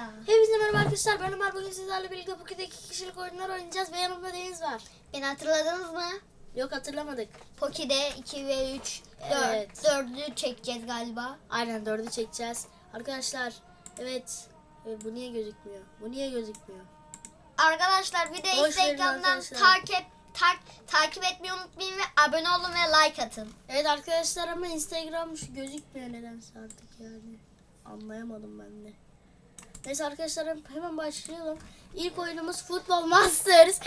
ya. Hepinize merhaba arkadaşlar. Ben Ömer. Bugün sizlerle birlikte Poke'de iki kişilik oyunlar oynayacağız ve yanımda Deniz var. Beni hatırladınız mı? Yok hatırlamadık. Poki'de 2 ve 3 Evet. 4'ü çekeceğiz galiba. Aynen dördü çekeceğiz. Arkadaşlar evet. Bu niye gözükmüyor? Bu niye gözükmüyor? Arkadaşlar bir de Hoş Instagram'dan takip tak, takip etmeyi unutmayın ve abone olun ve like atın. Evet arkadaşlar ama Instagram şu gözükmüyor nedense artık yani. Anlayamadım ben de. Neyse arkadaşlar hemen başlayalım. İlk oyunumuz Football Masters.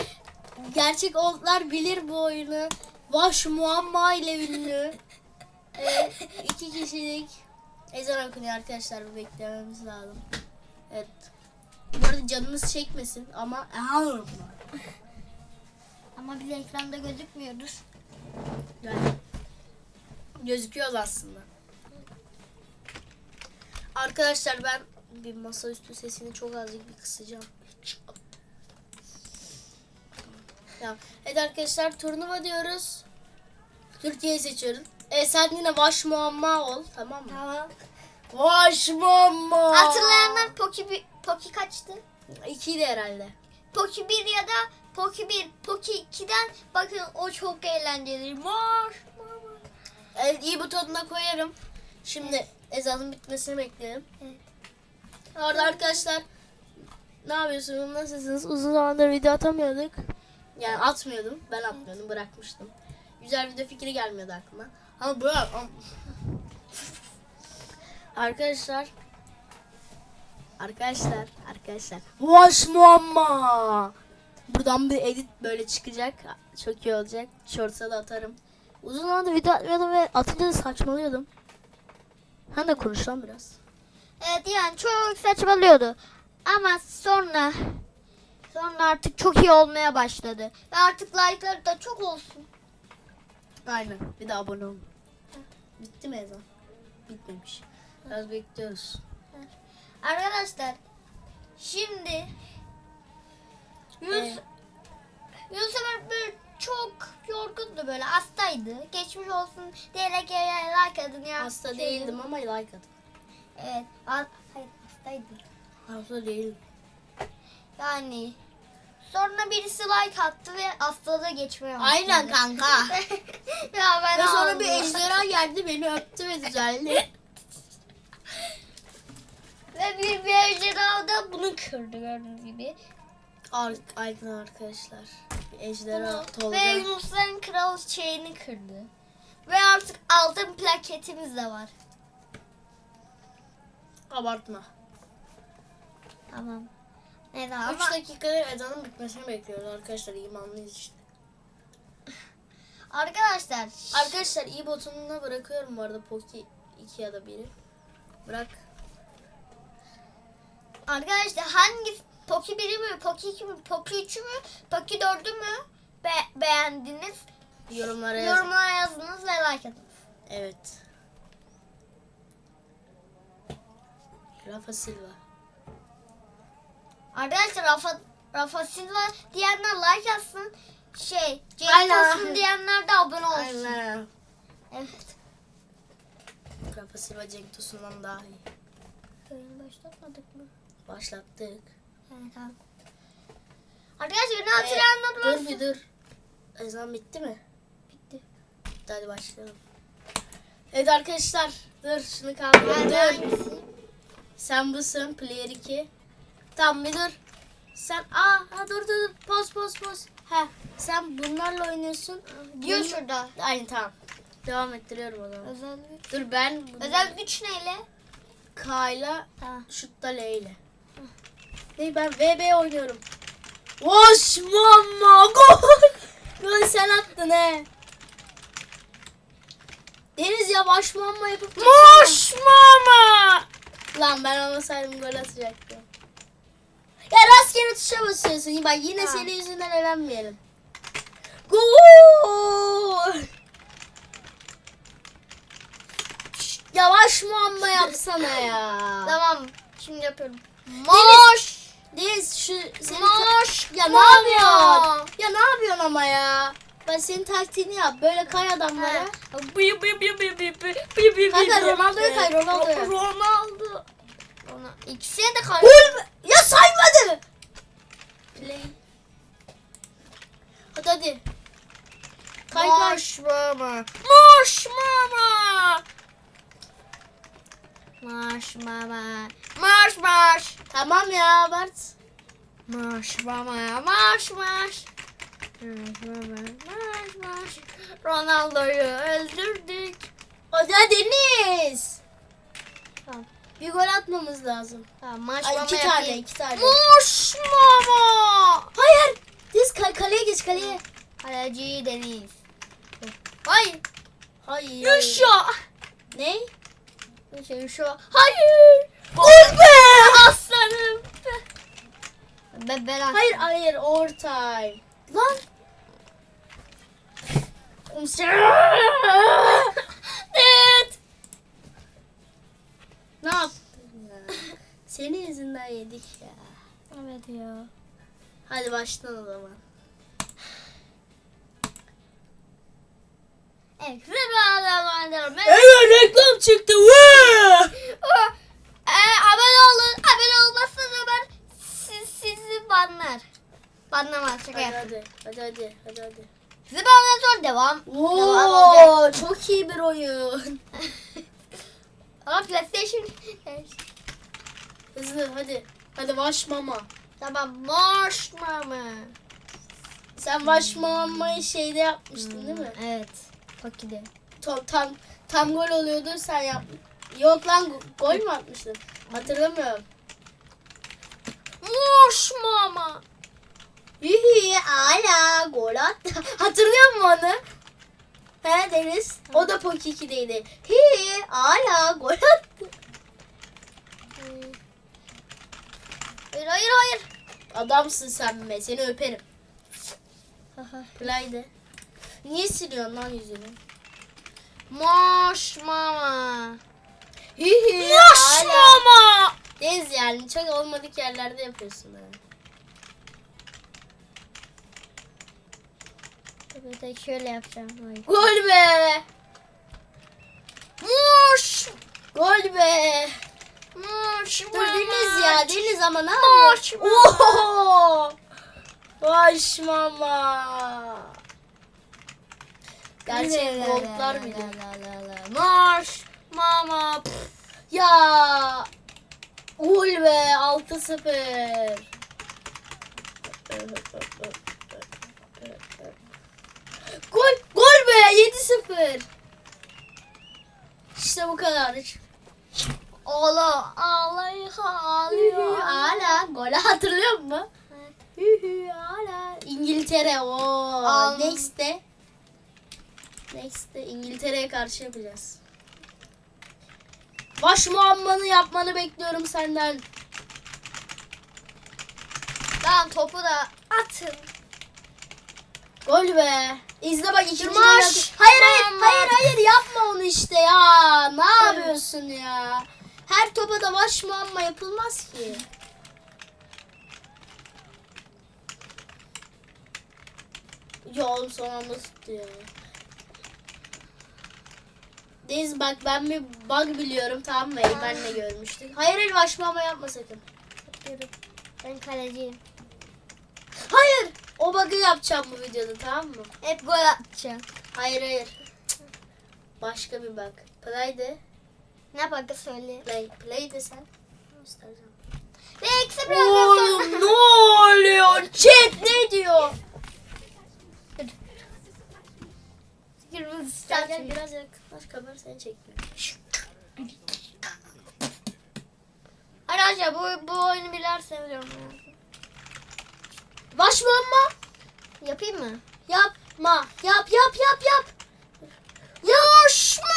Gerçek oldlar bilir bu oyunu. Vaş muamma ile ünlü. Evet, iki kişilik. Ezan okunuyor arkadaşlar bu beklememiz lazım. Evet. Bu arada canınız çekmesin ama Ama biz ekranda gözükmüyoruz. Yani gözüküyoruz aslında. Arkadaşlar ben bir masaüstü sesini çok azıcık bir kısacağım. Ya, evet arkadaşlar turnuva diyoruz. Türkiye'yi seçiyorum. E sen yine Vaş Muamma ol tamam mı? Tamam. Vaş Muamma. Hatırlayanlar Poki, bir- Poki kaçtı? İkiydi herhalde. Poki 1 ya da Poki 1, Poki 2'den bakın o çok eğlenceli. Var. Evet iyi butonuna koyarım. Şimdi ezanın bitmesini bekleyelim. Evet. Orada arkadaşlar ne yapıyorsunuz? Nasılsınız? Uzun zamandır video atamıyorduk. Yani atmıyordum. Ben atmıyordum. Bırakmıştım. Güzel video fikri gelmiyordu aklıma. Ama bırak. arkadaşlar Arkadaşlar, arkadaşlar. Vaş muamma. Buradan bir edit böyle çıkacak. Çok iyi olacak. Shorts'a da atarım. Uzun zamandır video atmıyordum ve atınca da saçmalıyordum. Hem de konuş lan biraz. Evet yani çok saçmalıyordu. Ama sonra sonra artık çok iyi olmaya başladı. Ve artık like'ları da çok olsun. Aynen. Bir de abone olun. Bitti mi ezan? Bitmemiş. Biraz bekliyoruz. Arkadaşlar şimdi Evet. Yunus Emre böyle çok yorgundu böyle hastaydı. Geçmiş olsun diyerek like adın ya. Hasta şey- değildim ama like atın. Evet. ha- Hayır hastaydı. Hasta değilim. Yani sonra birisi like attı ve hastalığı geçmeye başladı. Aynen kanka. ya ben Ve sonra bir ejderha geldi beni öptü ve düzeldi. Ve bir, bir ejderha da bunu kırdı gördüğünüz gibi. Ar Aydın arkadaşlar. Ejderha Tolga. Ve Yunusların kral şeyini kırdı. Ve artık altın plaketimiz de var. Abartma. Tamam. 3 ama dakikada ezanın bitmesini bekliyoruz arkadaşlar. imanlıyız işte. arkadaşlar Arkadaşlar iyi butonuna bırakıyorum bu arada Poki 2 ya da 1'i. Bırak. arkadaşlar hangi Poki 1'i mi, Poki 2 mi, Poki 3'ü mü, Poki 4'ü mü be- beğendiniz? Yorumlara yazın. Yorumlara yazınız ve like atın. Evet. Rafa Silva. Arkadaşlar Rafa, Rafa Silva diyenler like atsın. Şey, Cenk olsun diyenler de abone olsun. Aynen. Evet. Rafa Silva Cenk Tosun'dan daha iyi. Oyunu başlatmadık mı? Başlattık. Evet tamam. Arkadaşlar beni hatırlayanlar dur varsa. bir dur. Ezan bitti mi? Bitti. Bitti, Hadi başlayalım. Evet arkadaşlar. Dur şunu kaldırın. Dur. hangisi? Sen busun. Player 2. Tamam bir dur. Sen aa ha, dur dur dur. Poz poz poz. Ha sen bunlarla oynuyorsun. Diyor Bunu- şurada. Aynı tamam. Devam ettiriyorum o zaman. Özel güç. Dur ben Özel güç neyle? K'yla Tamam. şutta L ile. Ne ben VB oynuyorum. Hoş mama gol. Gol sen attın he. Deniz ya baş mama yapıp Moş mama. Lan ben olmasaydım gol atacaktım. Ya rastgele tuşa basıyorsun. Bak yine Ha. senin yüzünden elenmeyelim. Gol. Yavaş muamma yapsana ya. Tamam. Şimdi yapıyorum. Moş. Deniz şu senin Moş. ya ne yapıyorsun? Ya ne yapıyorsun ama ya? Ben senin taktiğini yap. Böyle kay adamlara. Ha. Bıy bıy bıy bıy bıy bıy bıy bıy Kanka. Ronaldo'ya kay, Ronaldo'ya. Ronaldo bana. İkisine de karşı. Oğlum ya saymadı. Play. Hadi hadi. Kay kay. Marş mama. Marş mama. Marş mama. Marş marş. Tamam ya Bart. Marş mama ya. Marş marş. Marş mama. Marş marş. Ronaldo'yu öldürdük. O Deniz. Tamam. Bir gol atmamız lazım. Tamam Ay, iki tane yapayım. iki tane. Marş mama. Hayır. Deniz kal kaleye geç kaleye. Kaleci Deniz. Hayır. Hayır. Yaşa. Ne? Yaşa yaşa. Hayır. Gol be aslanım. Be ben Hayır hayır ortay. Lan. Senin yüzünden yedik ya. Evet ya. Hadi baştan o zaman. Evet. Evet reklam çıktı. Ee, abone olun. Abone olmazsanız ben siz, sizi banlar. Banlamaz şaka Hadi yaptım. hadi hadi hadi hadi hadi. Sizi banlar sonra devam. Devam olacak. Oo, çok iyi bir oyun. Ama PlayStation. Hızlı hadi. Hadi baş mama. tamam. Marş mama. Sen baş mamayı şeyde yapmıştın değil mi? Evet. Toki'de. Tam, tam, tam gol oluyordu sen yap. Yok lan go- gol mü atmıştın? Hatırlamıyorum. Marş mama. Hihi ala gol attı. Hatırlıyor musun onu? He Deniz? O da Poki 2'deydi. Hihi ala gol attı. Hayır hayır hayır. Adamsın sen be. Seni öperim. Play'de. Niye siliyorsun lan yüzünü? Marş mama. Ala. mama. Deniz yani çok olmadık yerlerde yapıyorsun ha. Tek şöyle yapacağım. Hayır. Gol be. Marş. Gol be. Dur Deniz ya Deniz ama ne yapıyorsun? Oho! Baş mama. Gerçek goldlar bile. Marş mama. Pf. Ya. Gol be 6-0. Gol gol be 7-0. İşte bu kadar. Ağla. Ağlay ağlıyor. Hala golü hatırlıyor musun? Hühü hala. İngiltere o. Next'te. Next'te İngiltere'ye karşı yapacağız. Baş muammanı yapmanı bekliyorum senden. Lan topu da atın. Gol be. İzle bak ikinci. Hayır hayır hayır hayır yapma onu işte ya. Ne yapıyorsun ya? Her topa da baş muamma yapılmaz ki. Ya oğlum son anda tuttu ya. Deniz bak ben bir bug biliyorum tamam mı? Eymen'le görmüştük. Hayır hayır baş muamma yapma sakın. Yürü. Ben kaleciyim. Hayır. O bug'ı yapacağım bu videoda tamam mı? Hep gol atacağım. Hayır hayır. Başka bir bug. Play de. Ne bakı söyle. Play, play de sen. Göstereceğim. Ve eksi birazdan Oğlum ne oluyor? Chat ne diyor? Kırmızı Gel gel biraz yaklaş kamera seni çekmiyor. Arkadaşlar bu, bu oyunu bilerse biliyorum ya. Baş muamma. Yapayım mı? Yapma. Yap yap yap yap. Yaş mama.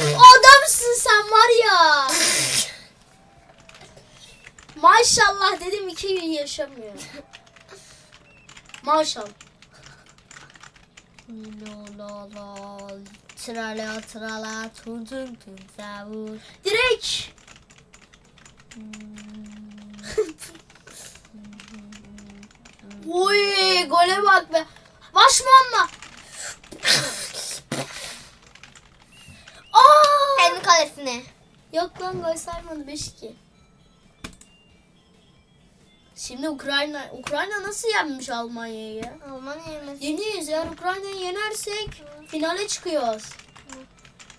Adamsın sen var ya. Maşallah dedim iki gün yaşamıyor. Maşallah. La la la. Trala trala tun tun tun savur. Direkt. Oy gole bak be. Baş muamma. Aa! Kendi kalesine. Yok lan gol saymadı 5-2. Şimdi Ukrayna Ukrayna nasıl yenmiş Almanya'yı ya? Almanya yemesi. Yeniyiz eğer Ukrayna'yı yenersek finale çıkıyoruz.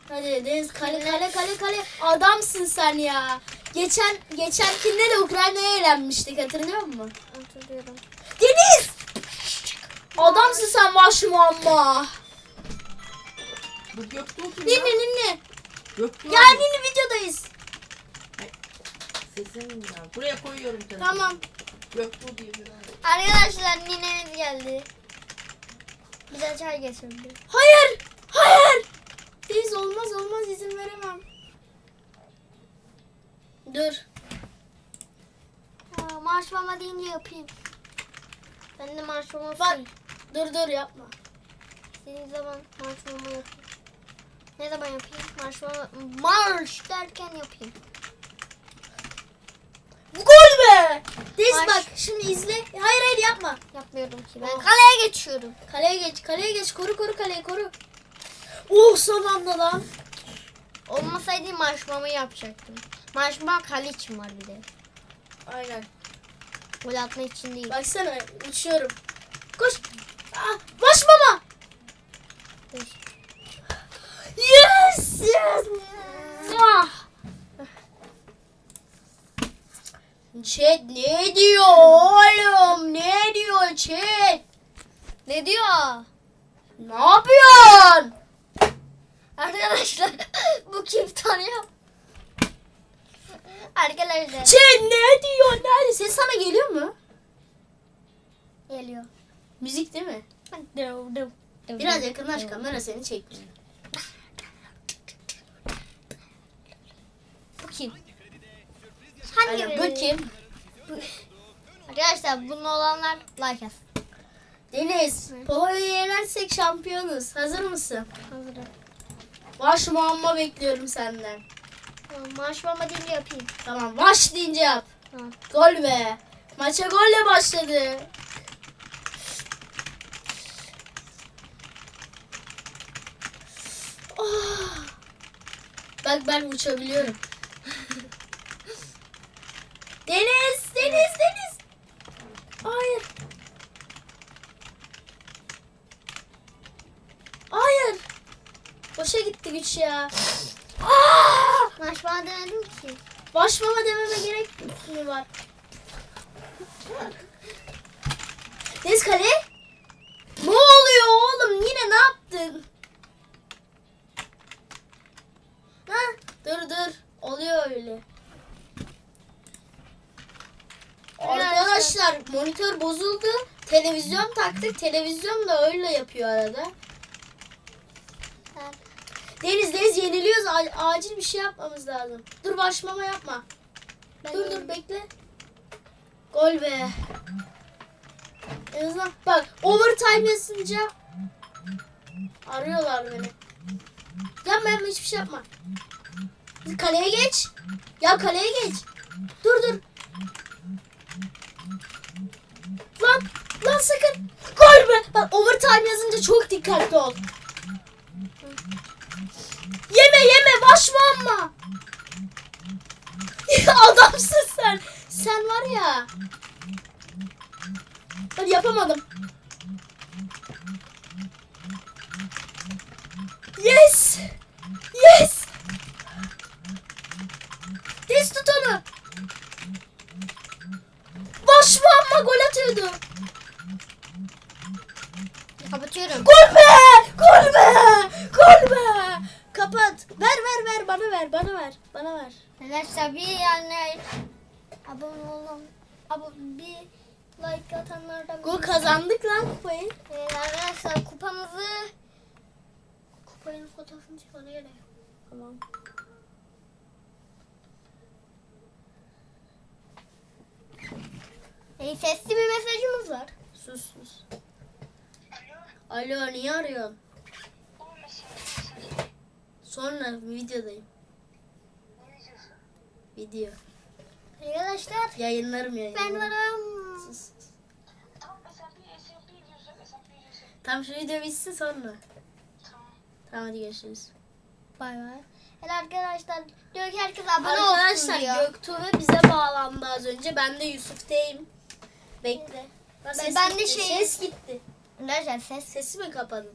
Hadi Deniz kale kale kale kale adamsın sen ya. Geçen geçenkinde de Ukrayna'ya eğlenmiştik hatırlıyor musun? Hatırlıyorum. Deniz! Adamsın sen başım amma. Bu Göktuğ kim Ninni ninni. Göktuğ. Ninni videodayız. Sesim ya. Buraya koyuyorum telefonu. Tamam. Göktuğ diye bir abi. Arkadaşlar ninemiz geldi. Bize çay getirdi. Hayır. Hayır. Deniz olmaz olmaz izin veremem. Dur. Marş mama deyince yapayım. Ben de mama Bak. Dur dur yapma. İstediğim zaman mama yapayım. Ne zaman yapayım? Marş mama... Marş derken yapayım. Gol be. Deniz Baş- bak şimdi izle. Hayır hayır yapma. Yapmıyorum ki. Ben Oh. kaleye geçiyorum. Kaleye geç. Kaleye geç. Koru koru kaleyi koru. Oh son anda lan. Olmasaydı marş mama yapacaktım. Marş mama kale için var bir de. Aynen. Gol atma için değil. Baksana uçuyorum. Koş. Aa, baş baba. Dur. Yes yes. Ah. Chat ne diyor oğlum? Ne diyor chat? Ne diyor? Ne yapıyorsun? Arkadaşlar bu kim tanıyor? Arkadaşlar Chat ne diyor? Nerede? Ses sana geliyor mu? geliyor. Müzik değil mi? Biraz yakınlaş kamera seni çekmiyor. Bu kim? Hangi Aynen, bu kim? Arkadaşlar bunun olanlar like yaz. Deniz. Polo'yu yenersek şampiyonuz. Hazır mısın? Hazırım. Baş muamma bekliyorum senden. Marş mama deyince yapayım. Tamam baş deyince yap. Tamam. Gol be. Maça golle başladı. Oh. Bak ben uçabiliyorum. Deniz, Deniz, Deniz. Hayır. Hayır. Boşa güç ya. Aa! Marş mama demedim ki. Başmama dememe gerek mi var? Deniz kale? Ne oluyor oğlum? Yine ne yaptın? Ha? Dur dur. Oluyor öyle. Arkadaşlar monitör bozuldu. Televizyon taktık. Televizyon da öyle yapıyor arada. Ben- Deniz Deniz yeniliyoruz. A- acil bir şey yapmamız lazım. Dur başmama yapma. ben dur dur bekle. Gol be. En azından bak overtime yazınca arıyorlar beni. Ya ben hiçbir şey yapma. Kaleye geç. Ya kaleye geç. Dur dur. Lan lan sakın. Gol be. Bak overtime yazınca çok dikkatli ol. Yeme yeme başma ama. Adamsın sen. Sen var ya. Hadi yapamadım. Yes. Yes. Des tut onu. Başma ama gol atıyordu. Kapatıyorum. Gol be! Gol be! Gol be! Ver ver ver bana ver bana ver. Bana ver. Arkadaşlar bir yani abone olun. Abo bir like atanlardan Gol kazandık lan kupayı. Ee, arkadaşlar kupamızı kupanın fotoğrafını çek ona göre. Tamam. Ee, sesli bir mesajımız var. Sus sus. Alo niye arıyorsun? Sonra videodayım. Video. Arkadaşlar Yayınlarım yayınlarım. ben varım. Sus. Tam şu video bitsin sonra. Tamam hadi görüşürüz. Bay bay. Evet arkadaşlar diyor ki herkes abone olsun Arkadaşlar diyor. Göktuğ bize bağlandı az önce. Ben de Yusuf'teyim. Bekle. Ben- Ses ben de gitti, şey- Ses gitti. Arkadaşlar ses. Sesi mi kapadın?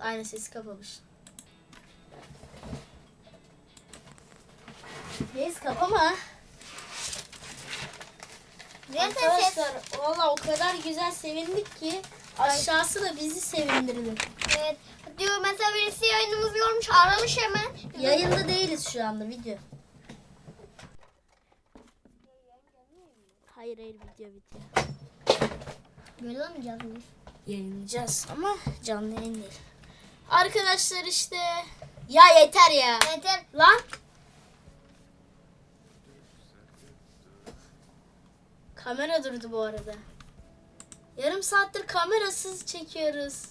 Aynen sesi kapamış. Neyse kapama. Arkadaşlar valla o kadar güzel sevindik ki aşağısı da bizi sevindirdi. Evet. Diyor mesela birisi yayınımızı görmüş aramış hemen. Yayında değiliz şu anda video. Hayır hayır video video. Böyle olmayacağız biz. Yayınlayacağız ama canlı yayın değil. Arkadaşlar işte. Ya yeter ya. Yeter. Lan. Kamera durdu bu arada. Yarım saattir kamerasız çekiyoruz.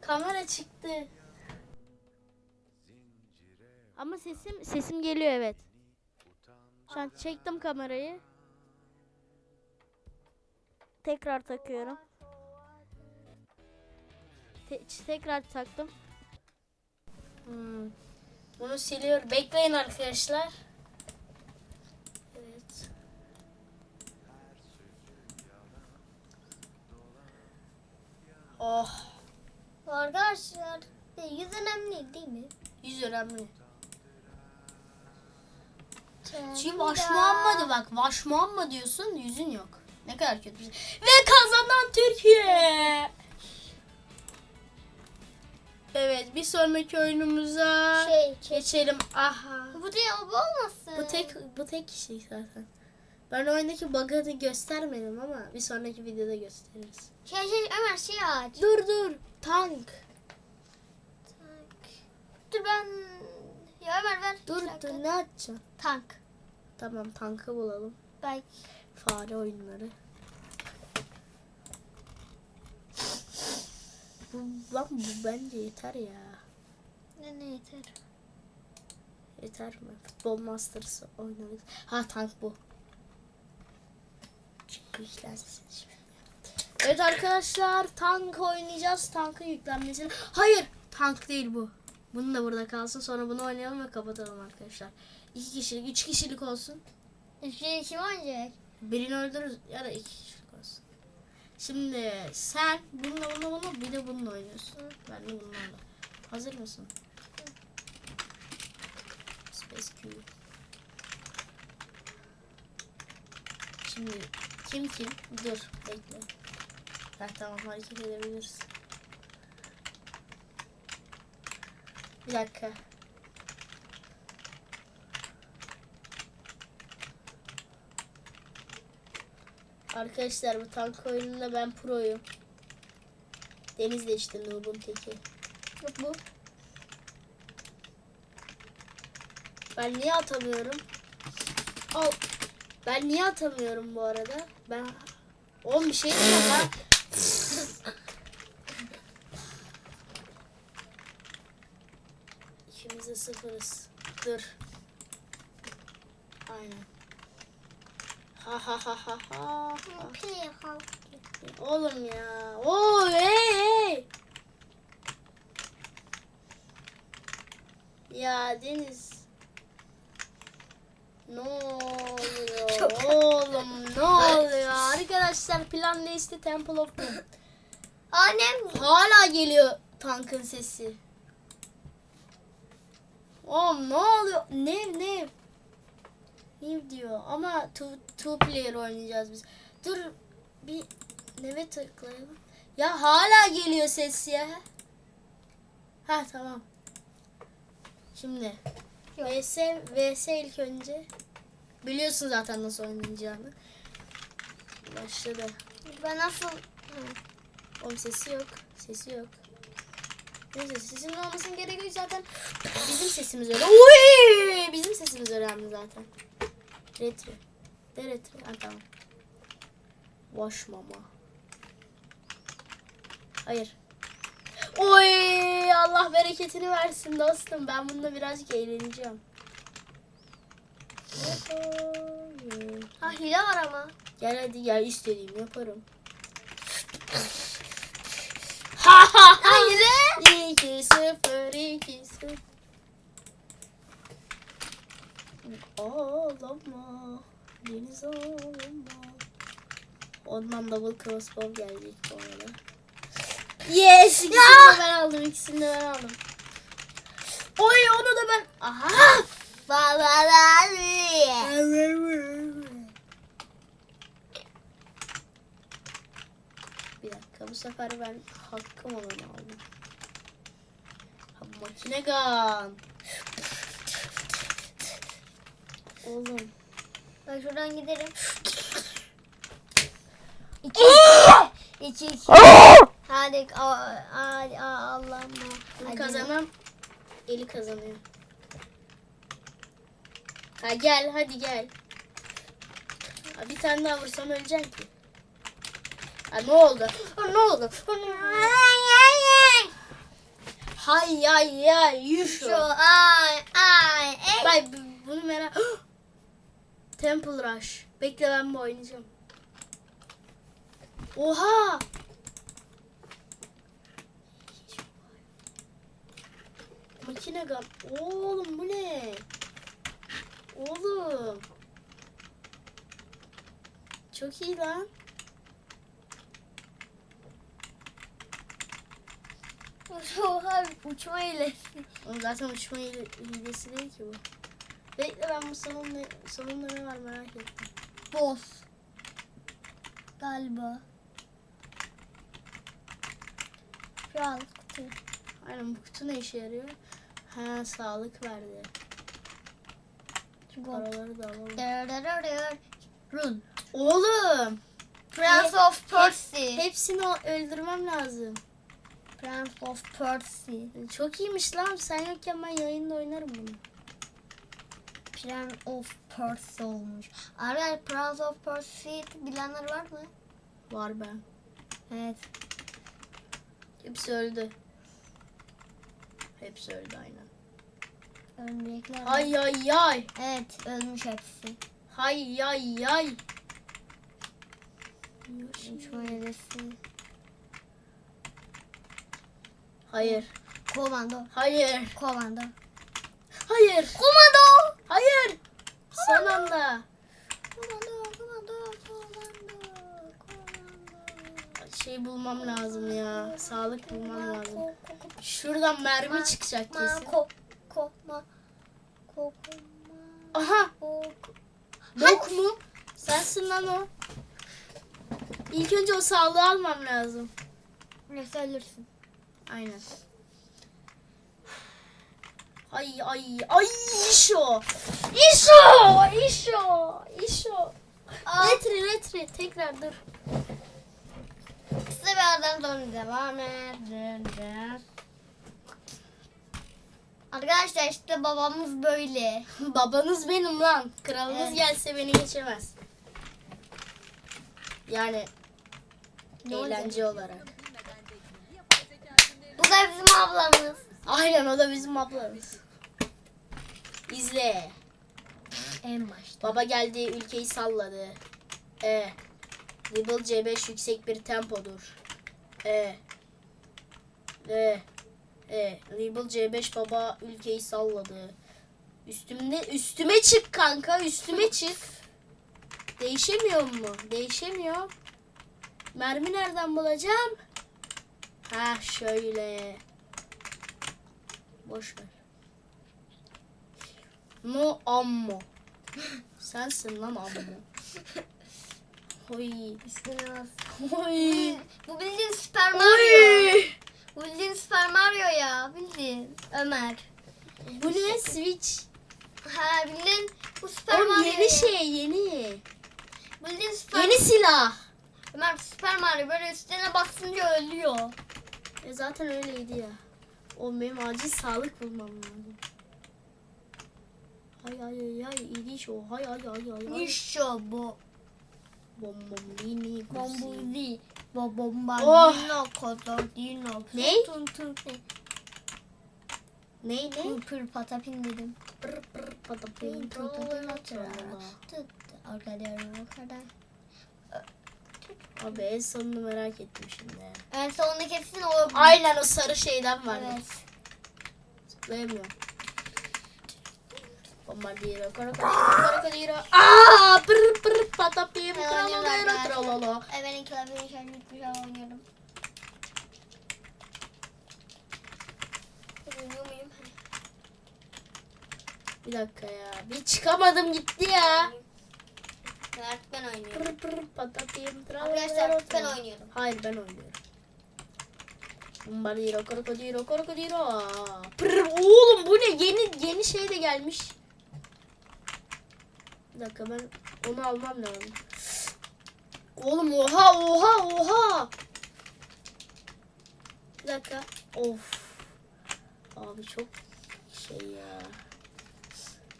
Kamera çıktı. Ama sesim sesim geliyor evet. Şu an çektim kamerayı. Tekrar takıyorum. Te- tekrar taktım. Hmm. Bunu siliyor. Bekleyin arkadaşlar. Evet. Oh. Arkadaşlar e, yüz önemli değil mi? Yüz önemli. Şimdi Şimdi Vaş Muhammed bak. Vaş Muhammed diyorsun yüzün yok. Ne kadar kötü bir şey. Ve kazanan Türkiye. Evet bir sonraki oyunumuza Şey, şey. geçelim. Aha. Bu değil bu olmasın. Bu tek bu tek kişi zaten. Ben oyundaki bug'ını göstermedim ama bir sonraki videoda gösteririz. Şey şey Ömer şey aç. Dur dur. Tank. Tank. Dur ben... Ya Ömer ver. Dur dur ne açacaksın? Tank. Tamam tankı bulalım. Belki. Fare oyunları. Bu, lan bu bence yeter ya. Ne ne yeter. Yeter mi? Futbol Masters oynadık. Ha tank bu. Yüklensin. Evet arkadaşlar tank oynayacağız. Tankın yüklenmesini. Hayır tank değil bu. Bunu da burada kalsın. Sonra bunu oynayalım ve kapatalım arkadaşlar. İki kişilik, üç kişilik olsun. Şey kim oynayacak? Birini öldürürüz ya da iki kişilik olsun. Şimdi sen bununla bununla bunu bir de bununla oynuyorsun. Ben de bunlarla. Hazır mısın? Space Q. Şimdi kim kim? Dur bekle. Ha, tamam hareket edebiliriz. Bir dakika. Arkadaşlar bu tank oyununda ben proyum. Deniz de işte noob'un teki. Bu. Ben niye atamıyorum? Al. Ben niye atamıyorum bu arada? Ben Oğlum bir şey lan. İkimiz de sıfırız. Dur. Aynen. Ha ha ha ha ha. Oğlum ya. Oo hey hey. Ya Deniz. Oğlum ne oluyor? Arkadaşlar plan neyse Temple of Doom. Annem Hala geliyor tankın sesi. Oğlum ne oluyor? Ne ne? Ne diyor? Ama two, two player oynayacağız biz. Dur bir neve tıklayalım. Ya hala geliyor ses ya. Ha tamam. Şimdi Yok. VS VS ilk önce. Biliyorsun zaten nasıl oynayacağını. Başladı. ben nasıl... Oğlum sesi yok. Sesi yok. Neyse sesinin olmasının gereği yok zaten. Bizim sesimiz öyle. Uy! Bizim sesimiz önemli zaten. Retro. De retro. Ha tamam. Wash mama. Hayır. Oy! Allah bereketini versin dostum. Ben bununla birazcık eğleneceğim. Ha hile var ama. Gel hadi gel istediğimi yaparım. Ha ha ha. Hile. 2 0 2 0 Ağlama Deniz ağlama Ondan double crossbow gelecek bu arada. Yes! İkisini de ben aldım. ikisini de ben aldım. Oy onu da ben. Aha! Falan. Bir dakika bu sefer ben hakkım olanı aldım. Ha, makine gun. Oğlum. Ben şuradan giderim. İki. İki. iki. Hadi. Allah'ım. Bunu kazanan eli kazanıyor. Ha gel hadi gel. Ha, bir tane daha vursam öleceksin ki. Ha ne oldu? Ha, ne oldu? Hay hay hay yürü Şu şu. ay ay. Bay bu- bunu merak. Temple Rush. Bekle ben bu oynayacağım. Oha! Makine gun. Oğlum bu ne? Oğlum. Çok iyi lan. Oha uçma ile. Oğlum zaten uçma hile- hilesi değil ki bu. Bekle ben bu sonunda, sonunda ne var merak ettim. Boss. Galiba. Kral kutu. Aynen bu kutu ne işe yarıyor? Ha sağlık verdi. Şu paraları da alalım. Run. Oğlum! Prince of Percy. Hepsini öldürmem lazım. Prince of Percy. Çok iyiymiş lan. Sen yokken ben yayında oynarım bunu. Prince of Percy olmuş. Arkadaşlar Prince of Percy bilenler var mı? Var ben. Evet. Hepsi öldü. Hepsi öldü aynen. Var. Ay ay ay. Evet ölmüş hepsi. Hay ay ay. Uçma hedesi. Hayır. Komando. Hayır. Komando. Hayır. Komando. Hayır. Son anda. Komando. Komando. Komando. Komando. Şey bulmam lazım ya. Sağlık bulmam lazım. Şuradan mermi çıkacak kesin. Ko. Ko. Ma. Ko. ma- Aha. Bok mu? Sensin lan o. İlk önce o sağlığı almam lazım. Neyse ölürsün. Aynen. Ay ay ay işo. İşo. İşo. İşo. Aa. Retri retri. Tekrar dur. Kısa bir aradan sonra devam edeceğiz. Arkadaşlar işte babamız böyle. Babanız benim lan. Kralınız Evet. gelse beni geçemez. Yani Ne olacak? eğlence olarak. Bu da bizim ablamız. Aynen o da bizim ablamız. İzle. En başta. Baba geldi ülkeyi salladı. E. Level C5 yüksek bir tempodur. E. E. E. Level C5 baba ülkeyi salladı. Üstümde üstüme çık kanka üstüme çık. Değişemiyor mu? Değişemiyor. Mermi nereden bulacağım? Ha şöyle. Boş ver. No ammo. Sensin lan ammo. Hoy. Üstüne bas. Hoy. Bu bildiğin Super Mario. Oy. Bu bildiğin Super Mario ya. Bildiğin. Ömer. Bu ne? Switch. Ha bildiğin bu Super Oğlum Mario. yeni şey yeni. Bildiğin Super Yeni silah. Ömer Super Mario böyle üstüne basınca ölüyor. E zaten öyleydi ya. O benim acil sağlık bulmam lazım. Hay hay hay hay iyiymiş o. Hay hay hay hay. hay. Nişo bu. Bom bom lini guzi. Bombuli. Bo bomba. Oh. Dino koto. Dino. Ne? Tun tun tun. Ne ne? Pır pır patapin dedim. Pır pır patapim. Tut tut tut tut. Arkadaşlar o kadar. Abi en sonunu merak ettim şimdi. En sonunda kesin o. Aynen o sarı şeyden var. Evet. Zıplayamıyorum. Bombardiro, krokodilo, krokodilo. Aa, pır pır patapim, Ben tralala, oynuyorum tralala. arkadaşlar. Ben klavyeyi şarj etmiş oynuyorum. Uyuyor muyum? Bir dakika ya. Bir çıkamadım gitti ya. Artık ben oynuyorum. Pır pır patatayım. Arkadaşlar artık ben oynuyorum. Hayır ben oynuyorum. Bombardiro krokodilo krokodilo. Pır, oğlum bu ne? Yeni yeni şey de gelmiş. Bir dakika ben onu almam lazım. Oğlum oha oha oha. Bir dakika. Of. Abi çok şey ya.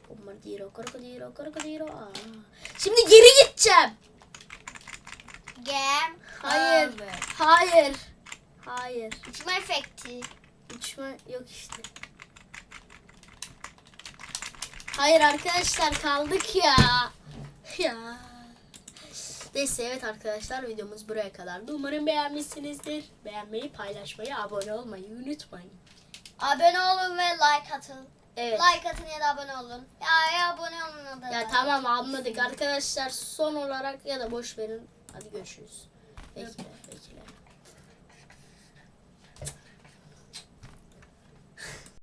Bombardiro krokodilo krokodilo. Aa. Şimdi geri gideceğim. Game. Hayır. over. Hayır. Hayır. Uçma efekti. Uçma yok işte. Hayır arkadaşlar kaldık ya. Ya. Neyse evet arkadaşlar videomuz buraya kadardı. Umarım beğenmişsinizdir. Beğenmeyi, paylaşmayı, abone olmayı unutmayın. Abone olun ve like atın. Evet. Like atın ya da abone olun. Ya, ya abone olun da. Ya tamam anladık arkadaşlar son olarak ya da boş verin. Hadi görüşürüz. Bekle.